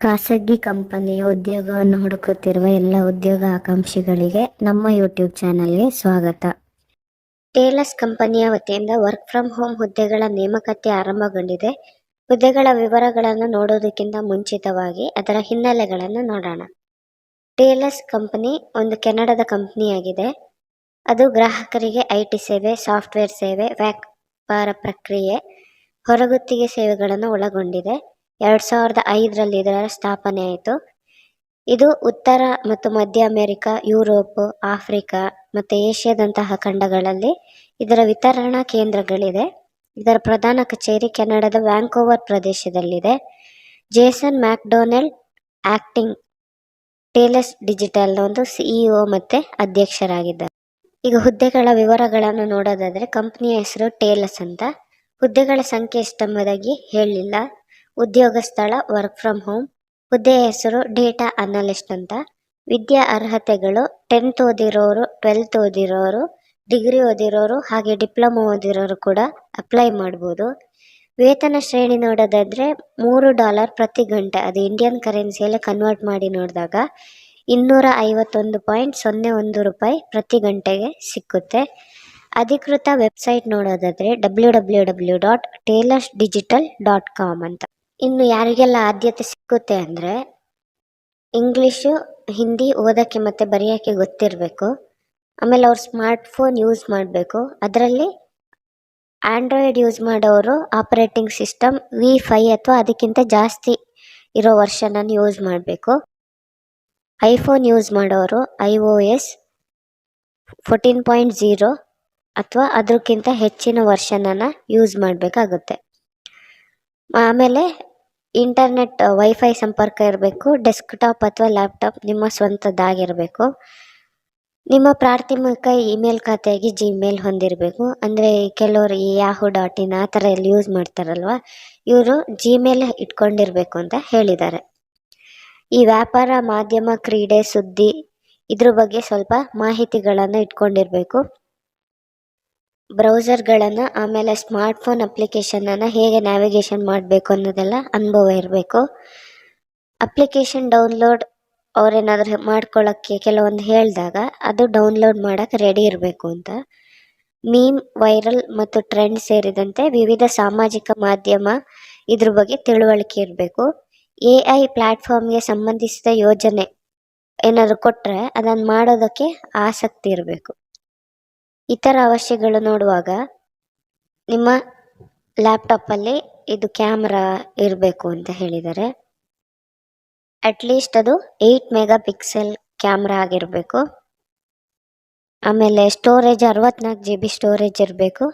ಖಾಸಗಿ ಕಂಪನಿಯ ಉದ್ಯೋಗವನ್ನು ಹುಡುಕುತ್ತಿರುವ ಎಲ್ಲ ಉದ್ಯೋಗ ಆಕಾಂಕ್ಷಿಗಳಿಗೆ ನಮ್ಮ ಯೂಟ್ಯೂಬ್ ಚಾನಲ್ಗೆ ಸ್ವಾಗತ. ಟೇಲರ್ಸ್ ಕಂಪನಿಯ ವತಿಯಿಂದ ವರ್ಕ್ ಫ್ರಮ್ ಹೋಮ್ ಹುದ್ದೆಗಳ ನೇಮಕತೆ ಆರಂಭಗೊಂಡಿದೆ. ಹುದ್ದೆಗಳ ವಿವರಗಳನ್ನು ನೋಡೋದಕ್ಕಿಂತ ಮುಂಚಿತವಾಗಿ ಅದರ ಹಿನ್ನೆಲೆಗಳನ್ನು ನೋಡೋಣ. ಟೇಲರ್ಸ್ ಕಂಪನಿ ಒಂದು ಕೆನಡಾದ ಕಂಪನಿಯಾಗಿದೆ. ಅದು ಗ್ರಾಹಕರಿಗೆ ಐ ಟಿ ಸೇವೆ, ಸಾಫ್ಟ್ವೇರ್ ಸೇವೆ, ವ್ಯಾಪಾರ ಪ್ರಕ್ರಿಯೆ, ಹೊರಗುತ್ತಿಗೆ ಸೇವೆಗಳನ್ನು ಒಳಗೊಂಡಿದೆ. ಎರಡ್ ಸಾವಿರದ ಐದರಲ್ಲಿ ಇದರ ಸ್ಥಾಪನೆ ಆಯಿತು. ಇದು ಉತ್ತರ ಮತ್ತು ಮಧ್ಯ ಅಮೆರಿಕ, ಯುರೋಪ್, ಆಫ್ರಿಕಾ ಮತ್ತು ಏಷ್ಯಾದಂತಹ ಖಂಡಗಳಲ್ಲಿ ಇದರ ವಿತರಣಾ ಕೇಂದ್ರಗಳಿದೆ. ಇದರ ಪ್ರಧಾನ ಕಚೇರಿ ಕೆನಡಾದ Vancouver ಪ್ರದೇಶದಲ್ಲಿದೆ. Jason McDonald acting TELUS digital ಒಂದು ಸಿಇಒ ಮತ್ತೆ ಅಧ್ಯಕ್ಷರಾಗಿದ್ದಾರೆ. ಈಗ ಹುದ್ದೆಗಳ ವಿವರಗಳನ್ನು ನೋಡೋದಾದ್ರೆ ಕಂಪ್ನಿಯ ಹೆಸರು ಟೇಲಸ್ ಅಂತ. ಹುದ್ದೆಗಳ ಸಂಖ್ಯೆ ಎಷ್ಟೆಂಬುದಾಗಿ ಹೇಳಲಿಲ್ಲ ಉದ್ಯೋಗ ಸ್ಥಳ ವರ್ಕ್ ಫ್ರಮ್ ಹೋಮ್ ಹುದ್ದೆಯ ಹೆಸರು ಡೇಟಾ ಅನಲಿಸ್ಟ್ ಅಂತ. ವಿದ್ಯಾ ಅರ್ಹತೆಗಳು ಟೆಂತ್ ಓದಿರೋರು ಟ್ವೆಲ್ತ್ ಓದಿರೋರು ಡಿಗ್ರಿ ಓದಿರೋರು, ಹಾಗೆ ಡಿಪ್ಲೊಮೊ ಓದಿರೋರು ಕೂಡ ಅಪ್ಲೈ ಮಾಡ್ಬೋದು. ವೇತನ ಶ್ರೇಣಿ ನೋಡೋದಾದರೆ ಮೂರು ಡಾಲರ್ ಪ್ರತಿ ಗಂಟೆ. ಅದು ಇಂಡಿಯನ್ ಕರೆನ್ಸಿಯಲ್ಲಿ ಕನ್ವರ್ಟ್ ಮಾಡಿ ನೋಡಿದಾಗ ಇನ್ನೂರ ಐವತ್ತೊಂದು ಪಾಯಿಂಟ್ ಸೊನ್ನೆ ಒಂದು ರೂಪಾಯಿ ಪ್ರತಿ ಗಂಟೆಗೆ ಸಿಕ್ಕುತ್ತೆ. ಅಧಿಕೃತ ವೆಬ್ಸೈಟ್ ನೋಡೋದಾದ್ರೆ W W W dot TELUS digital dot com ಅಂತ. ಇನ್ನು ಯಾರಿಗೆಲ್ಲ ಆದ್ಯತೆ ಸಿಕ್ಕುತ್ತೆ ಅಂದರೆ ಇಂಗ್ಲೀಷು ಹಿಂದಿ ಓದೋಕ್ಕೆ ಮತ್ತು ಬರೆಯೋಕ್ಕೆ ಗೊತ್ತಿರಬೇಕು. ಆಮೇಲೆ ಅವ್ರು ಸ್ಮಾರ್ಟ್ ಫೋನ್ ಯೂಸ್ ಮಾಡಬೇಕು. ಅದರಲ್ಲಿ ಆ್ಯಂಡ್ರಾಯ್ಡ್ ಯೂಸ್ ಮಾಡೋರು ಆಪರೇಟಿಂಗ್ ಸಿಸ್ಟಮ್ ವಿ ಫೈ ಅಥವಾ ಅದಕ್ಕಿಂತ ಜಾಸ್ತಿ ಇರೋ ವರ್ಷನನ್ನು ಯೂಸ್ ಮಾಡಬೇಕು. ಐಫೋನ್ ಯೂಸ್ ಮಾಡೋರು I O S fourteen point zero ಅಥವಾ ಅದಕ್ಕಿಂತ ಹೆಚ್ಚಿನ ವರ್ಷನನ್ನು ಯೂಸ್ ಮಾಡಬೇಕಾಗುತ್ತೆ. ಆಮೇಲೆ ಇಂಟರ್ನೆಟ್ ವೈಫೈ ಸಂಪರ್ಕ ಇರಬೇಕು ಡೆಸ್ಕ್ಟಾಪ್ ಅಥವಾ ಲ್ಯಾಪ್ಟಾಪ್ ನಿಮ್ಮ ಸ್ವಂತದ್ದಾಗಿರಬೇಕು. ನಿಮ್ಮ ಪ್ರಾಥಮಿಕ ಇಮೇಲ್ ಖಾತೆಯಾಗಿ ಜಿಮೇಲ್ ಹೊಂದಿರಬೇಕು. ಅಂದರೆ ಕೆಲವರು ಈ ಯಾಹು ಡಾಟ್ ಇನ್ ಆ ಥರ ಎಲ್ಲ ಯೂಸ್ ಮಾಡ್ತಾರಲ್ವ, ಇವರು ಜಿಮೇಲ್ ಇಟ್ಕೊಂಡಿರಬೇಕು ಅಂತ ಹೇಳಿದ್ದಾರೆ. ಈ ವ್ಯಾಪಾರ, ಮಾಧ್ಯಮ, ಕ್ರೀಡೆ, ಸುದ್ದಿ ಇದ್ರ ಬಗ್ಗೆ ಸ್ವಲ್ಪ ಮಾಹಿತಿಗಳನ್ನು ಇಟ್ಕೊಂಡಿರಬೇಕು. ಬ್ರೌಸರ್ಗಳನ್ನು, ಆಮೇಲೆ ಸ್ಮಾರ್ಟ್ ಸ್ಮಾರ್ಟ್ಫೋನ್ ಅಪ್ಲಿಕೇಶನನ್ನು ಹೇಗೆ ನ್ಯಾವಿಗೇಷನ್ ಮಾಡಬೇಕು ಅನ್ನೋದೆಲ್ಲ ಅನುಭವ ಇರಬೇಕು. ಅಪ್ಲಿಕೇಶನ್ ಡೌನ್ಲೋಡ್ ಅವರೇನಾದರೂ ಮಾಡ್ಕೊಳ್ಳೋಕ್ಕೆ ಕೆಲವೊಂದು ಹೇಳಿದಾಗ, ಅದು ಡೌನ್ಲೋಡ್ ಮಾಡೋಕ್ಕೆ ರೆಡಿ ಇರಬೇಕು ಅಂತ. ಮೀಮ್, ವೈರಲ್ ಮತ್ತು ಟ್ರೆಂಡ್ ಸೇರಿದಂತೆ ವಿವಿಧ ಸಾಮಾಜಿಕ ಮಾಧ್ಯಮ ಇದ್ರ ಬಗ್ಗೆ ತಿಳುವಳಿಕೆ ಇರಬೇಕು. ಎ ಐ ಪ್ಲಾಟ್ಫಾರ್ಮ್ಗೆ ಸಂಬಂಧಿಸಿದ ಯೋಜನೆ ಏನಾದರೂ ಕೊಟ್ಟರೆ ಅದನ್ನು ಮಾಡೋದಕ್ಕೆ ಆಸಕ್ತಿ ಇರಬೇಕು. ಇತರ ಅವಶ್ಯಗಳು ನೋಡುವಾಗ ನಿಮ್ಮ ಲ್ಯಾಪ್ಟಾಪಲ್ಲಿ ಇದು ಕ್ಯಾಮ್ರಾ ಇರಬೇಕು ಅಂತ ಹೇಳಿದ್ದಾರೆ ಅಟ್ಲೀಸ್ಟ್ ಅದು ಏಯ್ಟ್ ಮೆಗಾ ಪಿಕ್ಸೆಲ್ ಕ್ಯಾಮ್ರಾ ಆಗಿರಬೇಕು. ಆಮೇಲೆ ಸ್ಟೋರೇಜ್ ಅರವತ್ನಾಲ್ಕು ಜಿ ಬಿ ಸ್ಟೋರೇಜ್ ಇರಬೇಕು.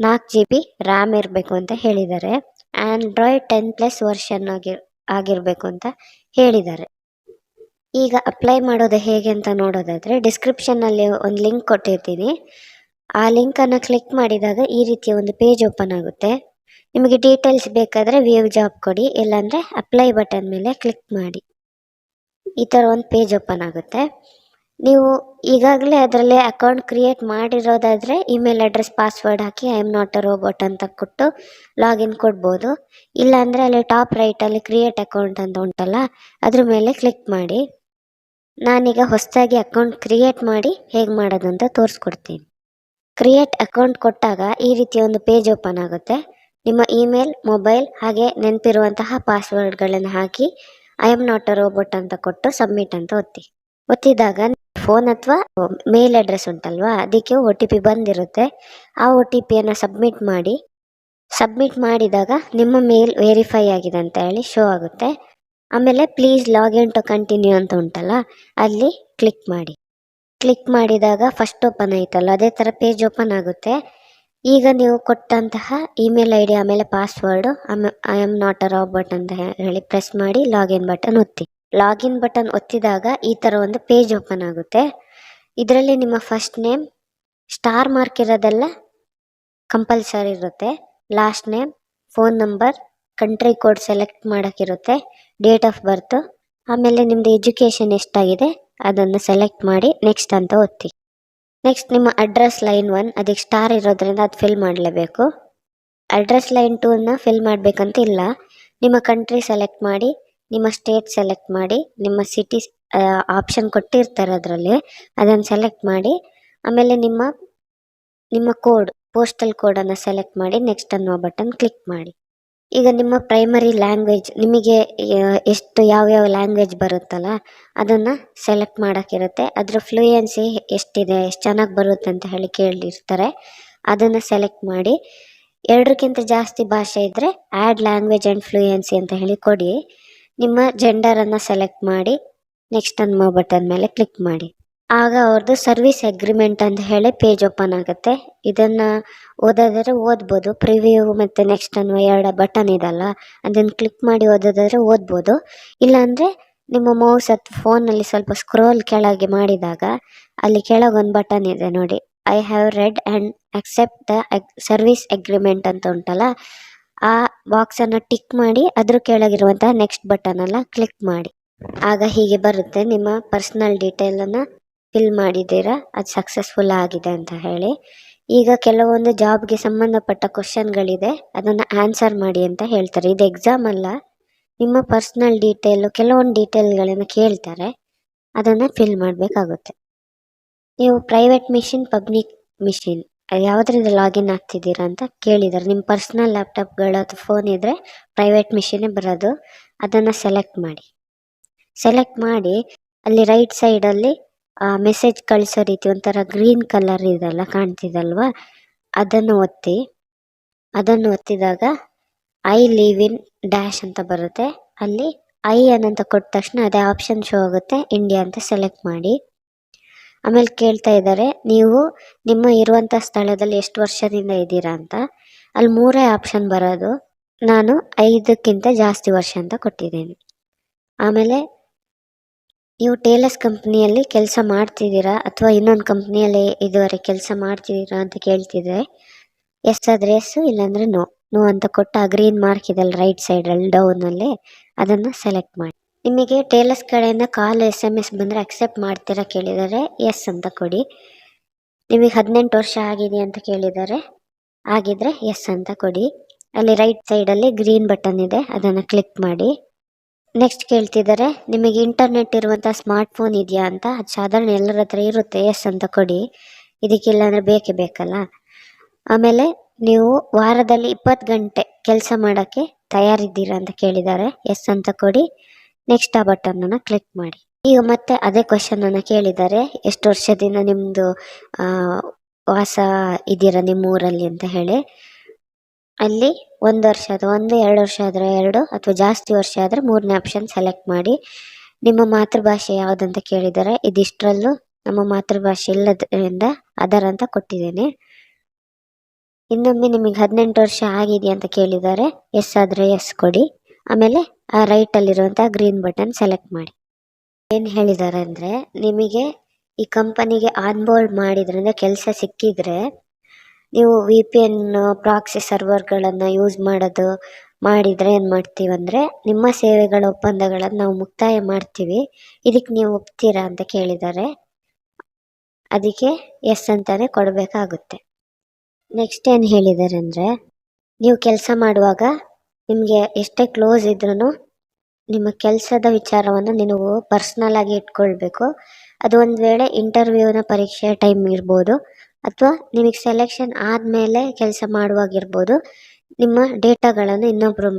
ನಾಲ್ಕು ಜಿ ಬಿ ರ್ಯಾಮ್ ಇರಬೇಕು ಅಂತ ಹೇಳಿದ್ದಾರೆ ಆ್ಯಂಡ್ರಾಯ್ಡ್ ಟೆನ್ ಪ್ಲಸ್ ವರ್ಷನ್ ಆಗಿರ್ ಆಗಿರಬೇಕು ಅಂತ ಹೇಳಿದ್ದಾರೆ ಈಗ ಅಪ್ಲೈ ಮಾಡೋದು ಹೇಗೆ ಅಂತ ನೋಡೋದಾದರೆ ಡಿಸ್ಕ್ರಿಪ್ಷನ್ನಲ್ಲಿ ಒಂದು ಲಿಂಕ್ ಕೊಟ್ಟಿರ್ತೀನಿ. ಆ ಲಿಂಕನ್ನು ಕ್ಲಿಕ್ ಮಾಡಿದಾಗ ಈ ರೀತಿಯ ಒಂದು ಪೇಜ್ ಓಪನ್ ಆಗುತ್ತೆ. ನಿಮಗೆ ಡೀಟೇಲ್ಸ್ ಬೇಕಾದರೆ ವ್ಯೂ ಜಾಬ್ ಕೊಡಿ, ಇಲ್ಲಾಂದರೆ ಅಪ್ಲೈ ಬಟನ್ ಮೇಲೆ ಕ್ಲಿಕ್ ಮಾಡಿ. ಈ ಥರ ಒಂದು ಪೇಜ್ ಓಪನ್ ಆಗುತ್ತೆ. ನೀವು ಈಗಾಗಲೇ ಅದರಲ್ಲಿ ಅಕೌಂಟ್ ಕ್ರಿಯೇಟ್ ಮಾಡಿರೋದಾದರೆ email address password hockey I am not a robot ಅಂತ ಕೊಟ್ಟು ಲಾಗಿನ್ ಕೊಡ್ಬೋದು. ಇಲ್ಲಾಂದರೆ ಅಲ್ಲಿ ಟಾಪ್ ರೈಟಲ್ಲಿ ಕ್ರಿಯೇಟ್ ಅಕೌಂಟ್ ಅಂತ ಉಂಟಲ್ಲ, ಅದ್ರ ಮೇಲೆ ಕ್ಲಿಕ್ ಮಾಡಿ. ನಾನೀಗ ಹೊಸದಾಗಿ ಅಕೌಂಟ್ ಕ್ರಿಯೇಟ್ ಮಾಡಿ ಹೇಗೆ ಮಾಡೋದು ಅಂತ ತೋರಿಸ್ಕೊಡ್ತೀನಿ. ಕ್ರಿಯೇಟ್ ಅಕೌಂಟ್ ಕೊಟ್ಟಾಗ ಈ ರೀತಿಯ ಒಂದು ಪೇಜ್ ಓಪನ್ ಆಗುತ್ತೆ. ನಿಮ್ಮ ಇಮೇಲ್ ಮೊಬೈಲ್ ಹಾಗೆ ನೆನಪಿರುವಂತಹ ಪಾಸ್ವರ್ಡ್ಗಳನ್ನು ಹಾಕಿ I am not a robot ಅಂತ ಕೊಟ್ಟು ಸಬ್ಮಿಟ್ ಅಂತ ಒತ್ತಿ. ಒತ್ತಿದಾಗ ಫೋನ್ ಅಥವಾ ಮೇಲ್ ಅಡ್ರೆಸ್ ಉಂಟಲ್ವಾ, ಅದಕ್ಕೆ ಒ ಟಿ ಪಿ ಬಂದಿರುತ್ತೆ. ಆ ಒ ಟಿ ಪಿಯನ್ನು ಸಬ್ಮಿಟ್ ಮಾಡಿ ಸಬ್ಮಿಟ್ ಮಾಡಿದಾಗ ನಿಮ್ಮ ಮೇಲ್ ವೆರಿಫೈ ಆಗಿದೆ ಅಂತ ಹೇಳಿ ಶೋ ಆಗುತ್ತೆ. ಆಮೇಲೆ ಪ್ಲೀಸ್ ಲಾಗಿನ್ ಟು ಕಂಟಿನ್ಯೂ ಅಂತ ಉಂಟಲ್ಲ, ಅಲ್ಲಿ ಕ್ಲಿಕ್ ಮಾಡಿ. ಕ್ಲಿಕ್ ಮಾಡಿದಾಗ ಫಸ್ಟ್ ಓಪನ್ ಆಯಿತಲ್ಲ ಅದೇ ಥರ ಪೇಜ್ ಓಪನ್ ಆಗುತ್ತೆ. ಈಗ ನೀವು ಕೊಟ್ಟಂತಹ ಇಮೇಲ್ ಐ ಡಿ ಆಮೇಲೆ password I am not a robot ಅಂತ ಹೇಳಿ ಪ್ರೆಸ್ ಮಾಡಿ ಲಾಗಿನ್ ಬಟನ್ ಒತ್ತಿ. ಲಾಗಿನ್ ಬಟನ್ ಒತ್ತಿದಾಗ ಈ ಥರ ಒಂದು ಪೇಜ್ ಓಪನ್ ಆಗುತ್ತೆ. ಇದರಲ್ಲಿ ನಿಮ್ಮ ಫಸ್ಟ್ ನೇಮ್ ಸ್ಟಾರ್ ಮಾರ್ಕ್ ಇರೋದೆಲ್ಲ ಕಂಪಲ್ಸರಿ ಇರುತ್ತೆ. Last name phone number country code select ಮಾಡೋಕ್ಕಿರುತ್ತೆ date of birth ಆಮೇಲೆ ನಿಮ್ದು ಎಜುಕೇಷನ್ ಎಷ್ಟಾಗಿದೆ, ಅದನ್ನು ಸೆಲೆಕ್ಟ್ ಮಾಡಿ ನೆಕ್ಸ್ಟ್ ಅಂತ ಒತ್ತಿ ನೆಕ್ಸ್ಟ್ ನಿಮ್ಮ ಅಡ್ರೆಸ್ ಲೈನ್ ಒನ್ ಅದಕ್ಕೆ ಸ್ಟಾರ್ ಇರೋದ್ರಿಂದ ಅದು ಫಿಲ್ ಮಾಡಲೇಬೇಕು. ಅಡ್ರೆಸ್ ಲೈನ್ ಟೂನ ಫಿಲ್ ಮಾಡಬೇಕಂತ ಇಲ್ಲ. ನಿಮ್ಮ ಕಂಟ್ರಿ ಸೆಲೆಕ್ಟ್ ಮಾಡಿ, ನಿಮ್ಮ ಸ್ಟೇಟ್ ಸೆಲೆಕ್ಟ್ ಮಾಡಿ, ನಿಮ್ಮ ಸಿಟಿ ಆಪ್ಷನ್ ಕೊಟ್ಟಿರ್ತಾರೆ ಅದರಲ್ಲಿ, ಅದನ್ನು ಸೆಲೆಕ್ಟ್ ಮಾಡಿ, ಆಮೇಲೆ ನಿಮ್ಮ ನಿಮ್ಮ ಕೋಡ್ ಪೋಸ್ಟಲ್ ಕೋಡನ್ನು ಸೆಲೆಕ್ಟ್ ಮಾಡಿ ನೆಕ್ಸ್ಟ್ ಅನ್ನುವ ಬಟನ್ ಕ್ಲಿಕ್ ಮಾಡಿ. ಈಗ ನಿಮ್ಮ ಪ್ರೈಮರಿ ಲ್ಯಾಂಗ್ವೇಜ್ ನಿಮಗೆ ಎಷ್ಟು ಯಾವ್ಯಾವ ಲ್ಯಾಂಗ್ವೇಜ್ ಬರುತ್ತಲ್ಲ, ಅದನ್ನು ಸೆಲೆಕ್ಟ್ ಮಾಡೋಕ್ಕಿರುತ್ತೆ. ಅದರ ಫ್ಲೂಯೆನ್ಸಿ ಎಷ್ಟಿದೆ, ಎಷ್ಟು ಚೆನ್ನಾಗಿ ಬರುತ್ತೆ ಅಂತ ಹೇಳಿ ಕೇಳಿರ್ತಾರೆ. ಅದನ್ನು ಸೆಲೆಕ್ಟ್ ಮಾಡಿ, ಎರಡಕ್ಕಿಂತ ಜಾಸ್ತಿ ಭಾಷೆ ಇದ್ದರೆ ಆ್ಯಡ್ ಲ್ಯಾಂಗ್ವೇಜ್ ಆ್ಯಂಡ್ ಫ್ಲೂಯೆನ್ಸಿ ಅಂತ ಹೇಳಿ ಕೊಡಿ. ನಿಮ್ಮ ಜೆಂಡರನ್ನು ಸೆಲೆಕ್ಟ್ ಮಾಡಿ ನೆಕ್ಸ್ಟ್ ಅನ್ನೋ ಬಟನ್ ಮೇಲೆ ಕ್ಲಿಕ್ ಮಾಡಿ. ಆಗ ಅವ್ರದ್ದು ಸರ್ವಿಸ್ ಅಗ್ರಿಮೆಂಟ್ ಅಂತ ಹೇಳಿ ಪೇಜ್ ಓಪನ್ ಆಗುತ್ತೆ. ಇದನ್ನು ಓದೋದಾದ್ರೆ ಓದ್ಬೋದು. ಪ್ರಿವ್ಯೂ ಮತ್ತು ನೆಕ್ಸ್ಟ್ ಅನ್ನುವ ಎರಡು ಬಟನ್ ಇದಲ್ಲ, ಅದನ್ನು ಕ್ಲಿಕ್ ಮಾಡಿ ಓದೋದಾದ್ರೆ ಓದ್ಬೋದು. ಇಲ್ಲಾಂದರೆ ನಿಮ್ಮ ಮೌಸ್ ಅಥವಾ ಫೋನಲ್ಲಿ ಸ್ವಲ್ಪ ಸ್ಕ್ರೋಲ್ ಕೆಳಗೆ ಮಾಡಿದಾಗ ಅಲ್ಲಿ ಕೆಳಗೆ ಒಂದು ಬಟನ್ ಇದೆ ನೋಡಿ. I have read and accept the service agreement ಅಂತ ಉಂಟಲ್ಲ, ಆ ಬಾಕ್ಸನ್ನು ಟಿಕ್ ಮಾಡಿ ಅದ್ರ ಕೆಳಗಿರುವಂತಹ ನೆಕ್ಸ್ಟ್ ಬಟನ್ ಬಟನನ್ನು ಕ್ಲಿಕ್ ಮಾಡಿ. ಆಗ ಹೀಗೆ ಬರುತ್ತೆ ನಿಮ್ಮ ಪರ್ಸ್ನಲ್ ಡೀಟೇಲನ್ನು ಫಿಲ್ ಮಾಡಿದ್ದೀರಾ? ಅದು ಸಕ್ಸಸ್ಫುಲ್ ಆಗಿದೆ ಅಂತ ಹೇಳಿ. ಈಗ ಕೆಲವೊಂದು ಜಾಬ್ಗೆ ಸಂಬಂಧಪಟ್ಟ ಕ್ವಶನ್ಗಳಿದೆ ಅದನ್ನು ಆನ್ಸರ್ ಮಾಡಿ ಅಂತ ಹೇಳ್ತಾರೆ. ಇದು ಎಕ್ಸಾಮ್ ಅಲ್ಲ. ನಿಮ್ಮ ಪರ್ಸ್ನಲ್ ಡೀಟೇಲು ಕೆಲವೊಂದು ಡೀಟೇಲ್ಗಳನ್ನು ಕೇಳ್ತಾರೆ. ಅದನ್ನು ಫಿಲ್ ಮಾಡಬೇಕಾಗುತ್ತೆ. ನೀವು ಪ್ರೈವೇಟ್ ಮಿಷಿನ್ ಪಬ್ಲಿಕ್ ಮಿಷಿನ್ ಯಾವುದರಿಂದ ಲಾಗಿನ್ ಆಗ್ತಿದ್ದೀರಾ ಅಂತ ಕೇಳಿದ್ದಾರೆ. ನಿಮ್ಮ ಪರ್ಸ್ನಲ್ ಲ್ಯಾಪ್ಟಾಪ್ಗಳು ಅಥವಾ ಫೋನ್ ಇದ್ದರೆ ಪ್ರೈವೇಟ್ ಮಿಷಿನೇ ಬರೋದು. ಅದನ್ನು ಸೆಲೆಕ್ಟ್ ಮಾಡಿ. ಸೆಲೆಕ್ಟ್ ಮಾಡಿ ಅಲ್ಲಿ ರೈಟ್ ಸೈಡಲ್ಲಿ ಮೆಸೇಜ್ ಕಳಿಸೋ ರೀತಿ ಒಂಥರ ಗ್ರೀನ್ ಕಲರ್ ಇದೆಲ್ಲ ಕಾಣ್ತಿದಲ್ವಾ? ಅದನ್ನು ಒತ್ತಿ, ಅದನ್ನು ಒತ್ತಿದಾಗ ಐ ಲೀವ್ ಇನ್ ಡ್ಯಾಶ್ ಅಂತ ಬರುತ್ತೆ. ಅಲ್ಲಿ ಐ ಅನ್ನಂತ ಕೊಟ್ಟ ತಕ್ಷಣ ಅದೇ ಆಪ್ಷನ್ ಶೋ ಆಗುತ್ತೆ ಇಂಡಿಯಾ ಅಂತ ಸೆಲೆಕ್ಟ್ ಮಾಡಿ. ಆಮೇಲೆ ಕೇಳ್ತಾ ಇದ್ದಾರೆ, ನೀವು ನಿಮ್ಮ ಇರುವಂಥ ಸ್ಥಳದಲ್ಲಿ ಎಷ್ಟು ವರ್ಷದಿಂದ ಇದ್ದೀರಾ ಅಂತ. ಅಲ್ಲಿ ಮೂರೇ ಆಪ್ಷನ್ ಬರೋದು, ನಾನು ಐದಕ್ಕಿಂತ ಜಾಸ್ತಿ ವರ್ಷ ಅಂತ ಕೊಟ್ಟಿದ್ದೀನಿ. ಆಮೇಲೆ ನೀವು ಟೇಲರ್ಸ್ ಕಂಪ್ನಿಯಲ್ಲಿ ಕೆಲಸ ಮಾಡ್ತಿದ್ದೀರಾ ಅಥವಾ ಇನ್ನೊಂದು ಕಂಪ್ನಿಯಲ್ಲಿ ಇದುವರೆಗೆ ಕೆಲಸ ಮಾಡ್ತಿದ್ದೀರಾ ಅಂತ ಕೇಳ್ತಿದ್ರೆ ಎಸ್ ಆದರೆ ಎಸ್ ಇಲ್ಲಾಂದರೆ ನೋ ನೋ ಅಂತ ಕೊಟ್ಟ ಗ್ರೀನ್ ಮಾರ್ಕ್ ಇದೆಲ್ಲ ರೈಟ್ ಸೈಡಲ್ಲಿ ಡೌನಲ್ಲಿ ಅದನ್ನು ಸೆಲೆಕ್ಟ್ ಮಾಡಿ. ನಿಮಗೆ ಟೇಲರ್ಸ್ ಕಡೆಯಿಂದ ಕಾಲ್ ಎಸ್ ಎಂ ಎಸ್ ಬಂದರೆ ಅಕ್ಸೆಪ್ಟ್ ಮಾಡ್ತೀರಾ ಕೇಳಿದರೆ ಎಸ್ ಅಂತ ಕೊಡಿ. ನಿಮಗೆ ಹದಿನೆಂಟು ವರ್ಷ ಆಗಿದೆ ಅಂತ ಕೇಳಿದರೆ, ಆಗಿದ್ರೆ ಎಸ್ ಅಂತ ಕೊಡಿ. ಅಲ್ಲಿ ರೈಟ್ ಸೈಡಲ್ಲಿ ಗ್ರೀನ್ ಬಟನ್ ಇದೆ, ಅದನ್ನು ಕ್ಲಿಕ್ ಮಾಡಿ. ನೆಕ್ಸ್ಟ್ ಕೇಳ್ತಿದ್ದಾರೆ. ನಿಮಗೆ ಇಂಟರ್ನೆಟ್ ಇರುವಂಥ ಸ್ಮಾರ್ಟ್ ಫೋನ್ ಇದೆಯಾ ಅಂತ? ಅದು ಸಾಧಾರಣ ಎಲ್ಲರ ಹತ್ರ ಇರುತ್ತೆ. ಎಸ್ ಅಂತ ಕೊಡಿ. ಇದಕ್ಕಿಲ್ಲ ಅಂದರೆ ಬೇಕೇ ಬೇಕಲ್ಲ. ಆಮೇಲೆ ನೀವು ವಾರದಲ್ಲಿ ಇಪ್ಪತ್ತು ಗಂಟೆ ಕೆಲಸ ಮಾಡೋಕ್ಕೆ ತಯಾರಿದ್ದೀರಾ ಅಂತ ಕೇಳಿದ್ದಾರೆ. ಎಸ್ ಅಂತ ಕೊಡಿ. ನೆಕ್ಸ್ಟ್ ಆ ಬಟನನ್ನು ಕ್ಲಿಕ್ ಮಾಡಿ. ಈಗ ಮತ್ತೆ ಅದೇ ಕ್ವಶನನ್ನು ಕೇಳಿದ್ದಾರೆ. ಎಷ್ಟು ವರ್ಷದಿಂದ ನಿಮ್ಮದು ವಾಸ ಇದ್ದೀರಾ ನಿಮ್ಮ ಊರಲ್ಲಿ ಅಂತ ಹೇಳಿ. ಅಲ್ಲಿ ಒಂದು ವರ್ಷ ಅಥವಾ ಒಂದು ಎರಡು ವರ್ಷ ಆದರೆ ಎರಡು ಅಥವಾ ಜಾಸ್ತಿ ವರ್ಷ ಆದರೆ ಮೂರನೇ ಆಪ್ಷನ್ ಸೆಲೆಕ್ಟ್ ಮಾಡಿ. ನಿಮ್ಮ ಮಾತೃಭಾಷೆ ಯಾವುದಂತ ಕೇಳಿದರೆ ಇದಿಷ್ಟರಲ್ಲೂ ನಮ್ಮ ಮಾತೃಭಾಷೆ ಇಲ್ಲದರಿಂದ ಅದರ್ ಅಂತ ಕೊಟ್ಟಿದ್ದೇನೆ. ಇನ್ನೊಮ್ಮೆ ನಿಮಗೆ ಹದಿನೆಂಟು ವರ್ಷ ಆಗಿದೆ ಅಂತ ಕೇಳಿದರೆ ಎಸ್ ಆದರೆ ಎಸ್ ಕೊಡಿ. ಆಮೇಲೆ ಆ ರೈಟಲ್ಲಿರುವಂಥ ಗ್ರೀನ್ ಬಟನ್ ಸೆಲೆಕ್ಟ್ ಮಾಡಿ. ಏನು ಹೇಳಿದ್ದಾರೆ ಅಂದರೆ ನಿಮಗೆ ಈ ಕಂಪನಿಗೆ ಆನ್ಬೋರ್ಡ್ ಮಾಡಿದ್ರಿಂದ ಕೆಲಸ ಸಿಕ್ಕಿದ್ರೆ ನೀವು ವಿ ಪಿ ಎನ್ ಪ್ರಾಕ್ಸಿ ಸರ್ವರ್ಗಳನ್ನು ಯೂಸ್ ಮಾಡೋದು, ಮಾಡಿದರೆ ಏನು ಮಾಡ್ತೀವಂದರೆ ನಿಮ್ಮ ಸೇವೆಗಳ ಒಪ್ಪಂದಗಳನ್ನು ನಾವು ಮುಕ್ತಾಯ ಮಾಡ್ತೀವಿ. ಇದಕ್ಕೆ ನೀವು ಒಪ್ತೀರಾ ಅಂತ ಕೇಳಿದ್ದಾರೆ ಅದಕ್ಕೆ ಎಸ್ ಅಂತಲೇ ಕೊಡಬೇಕಾಗುತ್ತೆ. ನೆಕ್ಸ್ಟ್ ಏನು ಹೇಳಿದ್ದಾರೆ ಅಂದರೆ, ನೀವು ಕೆಲಸ ಮಾಡುವಾಗ ನಿಮಗೆ ಎಷ್ಟೇ ಕ್ಲೋಸ್ ಇದ್ರೂ ನಿಮ್ಮ ಕೆಲಸದ ವಿಚಾರವನ್ನು ನೀವು ಪರ್ಸ್ನಲ್ ಆಗಿ ಇಟ್ಕೊಳ್ಬೇಕು. ಅದು ಒಂದು ವೇಳೆ ಇಂಟರ್ವ್ಯೂನ ಪರೀಕ್ಷೆ ಟೈಮ್ ಇರ್ಬೋದು. ಅಥವಾ ನಿಮಗೆ ಸೆಲೆಕ್ಷನ್ ಆದಮೇಲೆ ಕೆಲಸ ಮಾಡುವಾಗಿರ್ಬೋದು, ನಿಮ್ಮ ಡೇಟಾಗಳನ್ನು ಇನ್ನೊಬ್ಬರು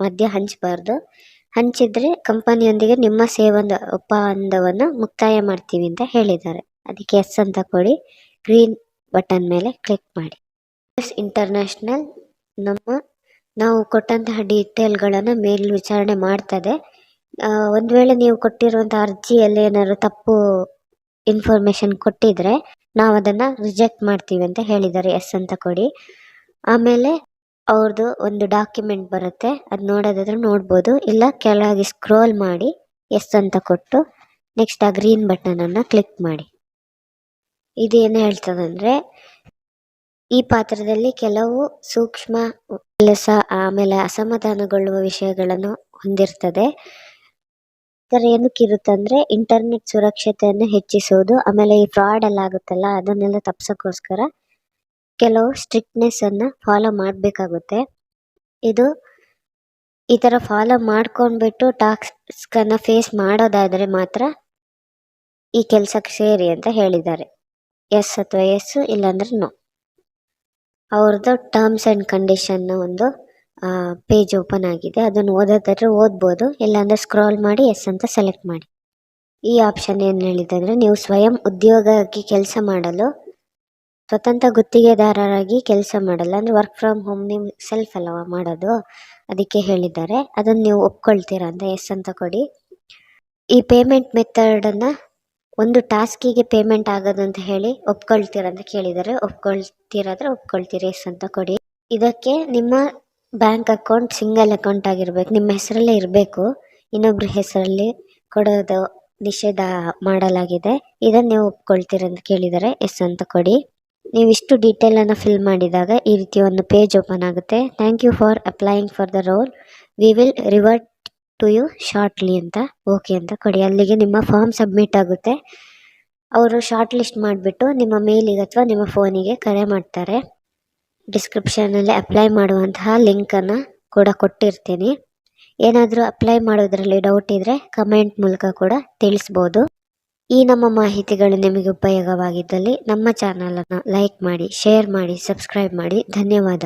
ಮಧ್ಯೆ ಹಂಚಬಾರ್ದು. ಹಂಚಿದರೆ ಕಂಪನಿಯೊಂದಿಗೆ ನಿಮ್ಮ ಸೇವಂದ, ಒಪ್ಪಂದವನ್ನು ಮುಕ್ತಾಯ ಮಾಡ್ತೀವಿ ಅಂತ ಹೇಳಿದ್ದಾರೆ. ಅದಕ್ಕೆ ಎಸ್ ಅಂತ ಕೊಡಿ, ಗ್ರೀನ್ ಬಟನ್ ಮೇಲೆ ಕ್ಲಿಕ್ ಮಾಡಿ. ಎಸ್ ಇಂಟರ್ನ್ಯಾಷನಲ್, ನಮ್ಮ, ನಾವು ಕೊಟ್ಟಂತಹ ಡೀಟೇಲ್ಗಳನ್ನು ಮೇಲ್ವಿಚಾರಣೆ ಮಾಡ್ತದೆ. ಒಂದು ವೇಳೆ ನೀವು ಕೊಟ್ಟಿರುವಂಥ ಅರ್ಜಿಯಲ್ಲಿ ಏನಾದ್ರು ತಪ್ಪು ಇನ್ಫಾರ್ಮೇಷನ್ ಕೊಟ್ಟಿದ್ರೆ ನಾವು ಅದನ್ನು ರಿಜೆಕ್ಟ್ ಮಾಡ್ತೀವಿ ಅಂತ ಹೇಳಿದ್ದಾರೆ ಎಸ್ ಅಂತ ಕೊಡಿ. ಆಮೇಲೆ ಅವ್ರದ್ದು ಒಂದು ಡಾಕ್ಯುಮೆಂಟ್ ಬರುತ್ತೆ, ಅದು ನೋಡೋದಾದ್ರೆ ನೋಡ್ಬೋದು. ಇಲ್ಲ ಕೆಳಗೆ ಸ್ಕ್ರೋಲ್ ಮಾಡಿ ಎಸ್ ಅಂತ ಕೊಟ್ಟು ನೆಕ್ಸ್ಟ್ ಆ ಗ್ರೀನ್ ಬಟನನ್ನು ಕ್ಲಿಕ್ ಮಾಡಿ. ಇದೇನು ಹೇಳ್ತದಂದ್ರೆ, ಈ ಪಾತ್ರದಲ್ಲಿ ಕೆಲವು ಸೂಕ್ಷ್ಮ ಕೆಲಸ, ಆಮೇಲೆ ಅಸಮಾಧಾನಗೊಳ್ಳುವ ವಿಷಯಗಳನ್ನು ಹೊಂದಿರ್ತದೆ. ಥರ ಏನಕ್ಕೆ ಇರುತ್ತಂದ್ರೆ ಇಂಟರ್ನೆಟ್ ಸುರಕ್ಷತೆಯನ್ನು ಹೆಚ್ಚಿಸೋದು, ಆಮೇಲೆ ಈ ಫ್ರಾಡ್ ಎಲ್ಲ ಆಗುತ್ತಲ್ಲ, ಅದನ್ನೆಲ್ಲ ತಪ್ಸೋಕ್ಕೋಸ್ಕರ ಕೆಲವು ಸ್ಟ್ರಿಕ್ಟ್ನೆಸ್ ಅನ್ನ ಫಾಲೋ ಮಾಡಬೇಕಾಗುತ್ತೆ. ಇದು ಈ ಥರ ಫಾಲೋ ಮಾಡ್ಕೊಂಡ್ಬಿಟ್ಟು ಟಾಸ್ಕನ್ನು ಫೇಸ್ ಮಾಡೋದಾದರೆ ಮಾತ್ರ ಈ ಕೆಲಸಕ್ಕೆ ಸೇರಿ ಅಂತ ಹೇಳಿದ್ದಾರೆ. ಎಸ್ ಅಥವಾ ಎಸ್ ಇಲ್ಲಾಂದ್ರೆ ನೋ ಅವ್ರದ್ದು ಟರ್ಮ್ಸ್ ಆ್ಯಂಡ್ ಕಂಡೀಷನ್ನ ಒಂದು ಪೇಜ್ ಓಪನ್ ಆಗಿದೆ. ಅದನ್ನು ಓದೋದಾದ್ರೆ ಓದ್ಬೋದು. ಇಲ್ಲಾಂದರೆ ಸ್ಕ್ರಾಲ್ ಮಾಡಿ ಎಸ್ ಅಂತ ಸೆಲೆಕ್ಟ್ ಮಾಡಿ. ಈ ಆಪ್ಷನ್ ಏನು ಹೇಳಿದೆ ಅಂದರೆ, ನೀವು ಸ್ವಯಂ ಉದ್ಯೋಗಕ್ಕೆ ಕೆಲಸ ಮಾಡಲು, ಸ್ವತಂತ್ರ ಗುತ್ತಿಗೆದಾರರಾಗಿ ಕೆಲಸ ಮಾಡಲ್ಲ. ಅಂದರೆ ವರ್ಕ್ ಫ್ರಮ್ ಹೋಮ್ ನೀವು ಸೆಲ್ಫ್ ಅಲ್ಲವ ಮಾಡೋದು? ಅದಕ್ಕೆ ಹೇಳಿದ್ದಾರೆ. ಅದನ್ನು ನೀವು ಒಪ್ಕೊಳ್ತೀರಾ ಅಂತ ಎಸ್ ಅಂತ ಕೊಡಿ. ಈ ಪೇಮೆಂಟ್ ಮೆಥಡನ್ನು ಒಂದು ಟಾಸ್ಕಿಗೆ ಪೇಮೆಂಟ್ ಆಗೋದು ಅಂತ ಹೇಳಿ ಒಪ್ಕೊಳ್ತೀರಾ ಅಂತ ಕೇಳಿದ್ದಾರೆ. ಒಪ್ಕೊಳ್ತೀರಾದ್ರೆ ಒಪ್ಕೊಳ್ತೀರಿ ಎಸ್ ಅಂತ ಕೊಡಿ. ಇದಕ್ಕೆ ನಿಮ್ಮ ಬ್ಯಾಂಕ್ ಅಕೌಂಟ್ ಸಿಂಗಲ್ ಅಕೌಂಟ್ ಆಗಿರ್ಬೇಕು. ನಿಮ್ಮ ಹೆಸರಲ್ಲೇ ಇರಬೇಕು. ಇನ್ನೊಬ್ಬರ ಹೆಸರಲ್ಲಿ ಕೊಡೋದು ನಿಷೇಧ ಮಾಡಲಾಗಿದೆ. ಇದನ್ನು ನೀವು ಒಪ್ಕೊಳ್ತೀರ ಅಂತ ಕೇಳಿದರೆ ಎಸ್ ಅಂತ ಕೊಡಿ. ನೀವು ಇಷ್ಟು ಡೀಟೇಲನ್ನು ಫಿಲ್ ಮಾಡಿದಾಗ ಈ ರೀತಿ ಒಂದು ಪೇಜ್ ಓಪನ್ ಆಗುತ್ತೆ. Thank you for applying for the role we will revert to you shortly ಅಂತ. ಓಕೆ ಅಂತ ಕೊಡಿ. ಅಲ್ಲಿಗೆ ನಿಮ್ಮ ಫಾರ್ಮ್ ಸಬ್ಮಿಟ್ ಆಗುತ್ತೆ. ಅವರು ಶಾರ್ಟ್ ಲಿಸ್ಟ್ ಮಾಡಿಬಿಟ್ಟು ನಿಮ್ಮ ಮೇಲಿಗೆ ಅಥವಾ ನಿಮ್ಮ ಫೋನಿಗೆ ಕರೆ ಮಾಡ್ತಾರೆ. ಡಿಸ್ಕ್ರಿಪ್ಷನಲ್ಲಿ ಅಪ್ಲೈ ಮಾಡುವಂತಹ ಲಿಂಕನ್ನು ಕೂಡ ಕೊಟ್ಟಿರ್ತೀನಿ. ಏನಾದರೂ ಅಪ್ಲೈ ಮಾಡೋದರಲ್ಲಿ ಡೌಟ್ ಇದ್ದರೆ ಕಮೆಂಟ್ ಮೂಲಕ ಕೂಡ ತಿಳಿಸ್ಬೋದು. ಈ ನಮ್ಮ ಮಾಹಿತಿಗಳು ನಿಮಗೆ ಉಪಯೋಗವಾಗಿದ್ದಲ್ಲಿ ನಮ್ಮ ಚಾನಲನ್ನು ಲೈಕ್ ಮಾಡಿ ಶೇರ್ ಮಾಡಿ ಸಬ್ಸ್ಕ್ರೈಬ್ ಮಾಡಿ. ಧನ್ಯವಾದ.